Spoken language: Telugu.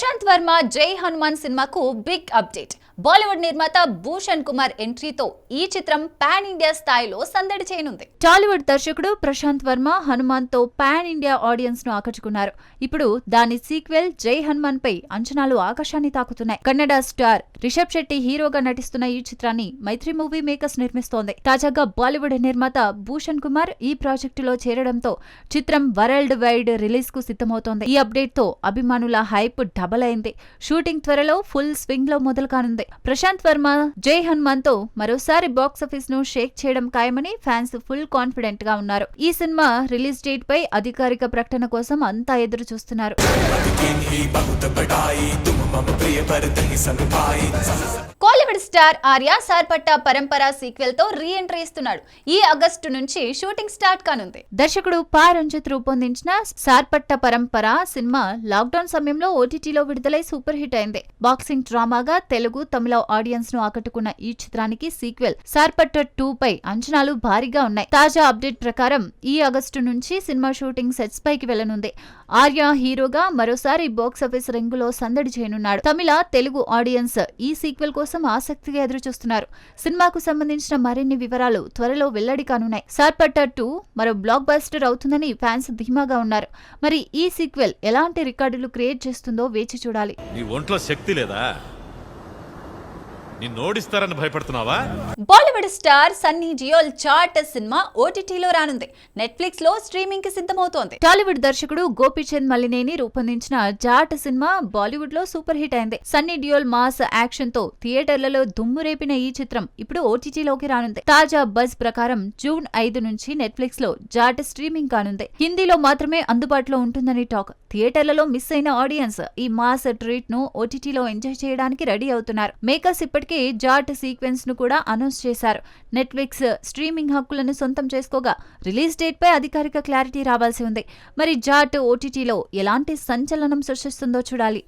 ప్రశాంత్ వర్మ జై హనుమాన్ సినిమాకు బిగ్ అప్డేట్. బాలీవుడ్ నిర్మాత భూషణ్ కుమార్ ఎంట్రీతో ఈ చిత్రం పాన్ ఇండియా స్థాయిలో సందడి చేయనుంది. టాలీవుడ్ దర్శకుడు ప్రశాంత్ వర్మ హనుమాన్తో పాన్ ఇండియా ఆడియన్స్ను ఆకట్టుకున్నారు. ఇప్పుడు దాని సీక్వెల్ జై హనుమాన్ పై అంచనాలు ఆకాశాన్ని తాకుతున్నాయి. కన్నడ స్టార్ రిషబ్ శెట్టి హీరోగా నటిస్తున్న ఈ చిత్రాన్ని మైత్రి మూవీ మేకర్స్ నిర్మిస్తోంది. తాజాగా బాలీవుడ్ నిర్మాత భూషణ్ కుమార్ ఈ ప్రాజెక్టులో చేరడంతో చిత్రం వరల్డ్ వైడ్ రిలీజ్కు సిద్ధమవుతోంది. ఈ అప్డేట్తో అభిమానుల హైప్ డబల్ అయింది షూటింగ్ త్వరలో ఫుల్ స్వింగ్లో మొదలు కానుంది ప్రశాంత్ వర్మ జై హనుమాన్తో మరోసారి బాక్సాఫీస్ను షేక్ చేయడం ఖాయమని ఫ్యాన్స్ ఫుల్ కాన్ఫిడెంట్గా ఉన్నారు. ఈ సినిమా రిలీజ్ డేట్ పై అధికారిక ప్రకటన కోసం అంతా ఎదురు చూస్తున్నారు. కోలీవుడ్ స్టార్ ఆర్య సార్పట్ట పరంపర సీక్వెల్తో రీ ఎంట్రీ ఇస్తున్నాడు. ఈ ఆగస్టు నుంచి షూటింగ్ స్టార్ట్ కానుంది. దర్శకుడు పా. రంజిత్ రూపొందించిన సార్పట్ట పరంపర సినిమా లాక్డౌన్ సమయంలో ఓటీటీలో విడుదలై సూపర్ హిట్ అయింది. బాక్సింగ్ డ్రామాగా తెలుగు తమిళ ఆడియన్స్ను ఆకట్టుకున్న ఈ చిత్రానికి సీక్వెల్ సార్పట్ట టూ పై అంచనాలు భారీగా ఉన్నాయి. తాజా అప్డేట్ ప్రకారం ఈ ఆగస్టు నుంచి సినిమా షూటింగ్ సెట్స్ పైకి వెళ్ళనుంది ఆర్య హీరోగా మరోసారి బాక్సాఫీస్ రింగులో సందడి చేయనున్నాడు. తమిళ తెలుగు ఆడియన్స్ ఈ సీక్వెల్ కోసం ఆసక్తిగా ఎదురుచూస్తున్నారు. సినిమాకు సంబంధించిన మరిన్ని వివరాలు త్వరలో వెల్లడి కానున్నాయి. సార్పట్ట టూ మరో బ్లాక్ బస్టర్ అవుతుందని ఫ్యాన్స్ ధీమాగా ఉన్నారు. మరి ఈ సీక్వెల్ ఎలాంటి రికార్డులు క్రియేట్ చేస్తుందో వేచి చూడాలి. నీ ఒంట్లో శక్తి లేదా? నిన్నోడిస్తారని భయపడుతున్నావా? బాలీవుడ్ స్టార్ సన్నీ జియోల్ చాట్ సినిమా ఓటీటీలో రానుంది. నెట్ఫ్లిక్స్లో స్ట్రీమింగ్కి సిద్ధమవుతోంది. టాలీవుడ్ దర్శకుడు గోపీచంద్ మల్లినేని రూపొందించిన జాట్ సినిమా బాలీవుడ్లో సూపర్ హిట్ అయింది. సన్నీ డియోల్ మాస్ యాక్షన్తో థియేటర్లలో దుమ్ము రేపిన ఈ చిత్రం ఇప్పుడు ఓటీటీలోకి రానుంది. తాజా బజ్ ప్రకారం జూన్ ఐదు నుంచి నెట్ఫ్లిక్స్లో జాట్ స్ట్రీమింగ్ కానుంది. హిందీలో మాత్రమే అందుబాటులో ఉంటుందని టాక్. థియేటర్లలో మిస్ అయిన ఆడియన్స్ ఈ మాస్ ట్రీట్ను ఓటీటీలో ఎంజాయ్ చేయడానికి రెడీ అవుతున్నారు. మేకర్స్ ఇప్పటికే జాట్ సీక్వెన్స్ను కూడా అనౌన్స్ చేశారు. నెట్ఫ్లిక్స్ స్ట్రీమింగ్ హక్కులను సొంతం చేసుకోగా రిలీజ్ డేట్ పై అధికారిక క్లారిటీ రావాల్సి ఉంది. మరి జాట్ ఓటీటీలో ఎలాంటి సంచలనం సృష్టిస్తుందో చూడాలి.